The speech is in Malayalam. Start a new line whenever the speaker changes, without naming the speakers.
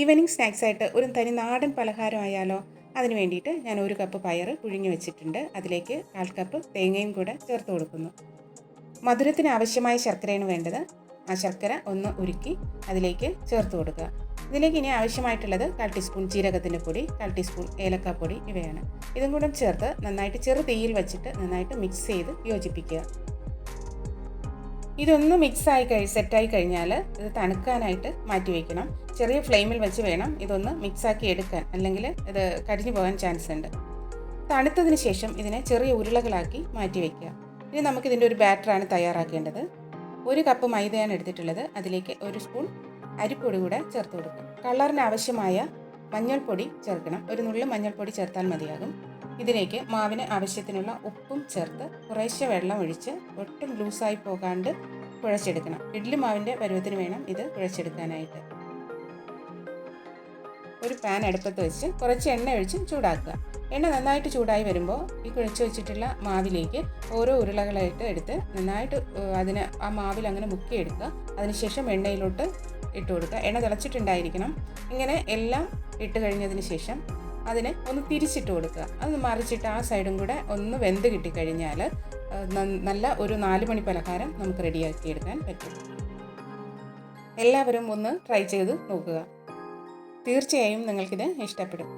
ഈവനിങ് സ്നാക്സായിട്ട് ഒരു തനി നാടൻ പലഹാരമായാലോ അതിന് വേണ്ടിയിട്ട് ഞാൻ ഒരു കപ്പ് പയർ പുഴുങ്ങി വെച്ചിട്ടുണ്ട്. അതിലേക്ക് കാൽ കപ്പ് തേങ്ങയും കൂടെ ചേർത്ത് കൊടുക്കുന്നു. മധുരത്തിന് ആവശ്യമായ ശർക്കരയാണ് വേണ്ടത്. ആ ശർക്കര ഒന്ന് ഉരുക്കി അതിലേക്ക് ചേർത്ത് കൊടുക്കുക. ഇതിലേക്ക് ഇനി ആവശ്യമായിട്ടുള്ളത് കാൽ ടീസ്പൂൺ ജീരകത്തിന്റെ പൊടി കാൽ ടീസ്പൂൺ ഏലക്കാപ്പൊടി ഇവയാണ്. ഇതും കൂടെ ചേർത്ത് നന്നായിട്ട് ചെറു തീയിൽ വെച്ചിട്ട് നന്നായിട്ട് മിക്സ് ചെയ്ത് യോജിപ്പിക്കുക. ഇതൊന്ന് മിക്സ് ആയി കഴി സെറ്റായി കഴിഞ്ഞാൽ ഇത് തണുക്കാനായിട്ട് മാറ്റി വയ്ക്കണം ചെറിയ ഫ്ലെയിമിൽ വെച്ച് വേണം ഇതൊന്ന് മിക്സാക്കി എടുക്കാൻ. അല്ലെങ്കിൽ ഇത് കരിഞ്ഞു പോകാൻ ചാൻസ് ഉണ്ട്. തണുത്തതിന് ശേഷം ഇതിനെ ചെറിയ ഉരുളകളാക്കി മാറ്റി വയ്ക്കുക ഇനി നമുക്കിതിന്റെ ഒരു ബാറ്ററാണ് തയ്യാറാക്കേണ്ടത്. ഒരു കപ്പ് മൈദയാണ് എടുത്തിട്ടുള്ളത്. അതിലേക്ക് ഒരു സ്പൂൺ അരിപ്പൊടി കൂടെ ചേർത്ത് കൊടുക്കും. കളറിന് ആവശ്യമായ മഞ്ഞൾപ്പൊടി ചേർക്കണം. ഒരു നുള്ളു മഞ്ഞൾപ്പൊടി ചേർത്താൽ മതിയാകും. ഇതിലേക്ക് മാവിന് ആവശ്യത്തിനുള്ള ഉപ്പും ചേർത്ത് കുറേശ്ശെ വെള്ളം ഒഴിച്ച് ഒട്ടും ലൂസായി പോകാണ്ട് കുഴച്ചെടുക്കണം. ഇഡ്ഡലി മാവിന്റെ പരുവത്തിന് വേണം ഇത് കുഴച്ചെടുക്കാനായിട്ട്. ഒരു പാൻ അടുപ്പത്ത് വെച്ച് കുറച്ച് എണ്ണ ഒഴിച്ച് ചൂടാക്കുക. എണ്ണ നന്നായിട്ട് ചൂടായി വരുമ്പോൾ ഈ കുഴച്ച് വെച്ചിട്ടുള്ള മാവിലേക്ക് ഓരോ ഉരുളകളായിട്ട് എടുത്ത് നന്നായിട്ട് അതിന് ആ മാവിൽ അങ്ങനെ മുക്കിയെടുക്കുക. അതിനുശേഷം എണ്ണയിലോട്ട് ഇട്ട് കൊടുക്കുക. എണ്ണ തിളച്ചിട്ടുണ്ടായിരിക്കണം. ഇങ്ങനെ എല്ലാം ഇട്ട് കഴിഞ്ഞതിന് ശേഷം അതിനെ ഒന്ന് തിരിച്ചിട്ട് കൊടുക്കുക. അത് മറിച്ചിട്ട് ആ സൈഡും കൂടെ ഒന്ന് വെന്ത് കിട്ടിക്കഴിഞ്ഞാൽ നല്ല ഒരു നാല് മണി പലഹാരം നമുക്ക് റെഡിയാക്കി എടുക്കാൻ പറ്റും. എല്ലാവരും ഒന്ന് ട്രൈ ചെയ്ത് നോക്കുക. തീർച്ചയായും നിങ്ങൾക്കിത് ഇഷ്ടപ്പെടും.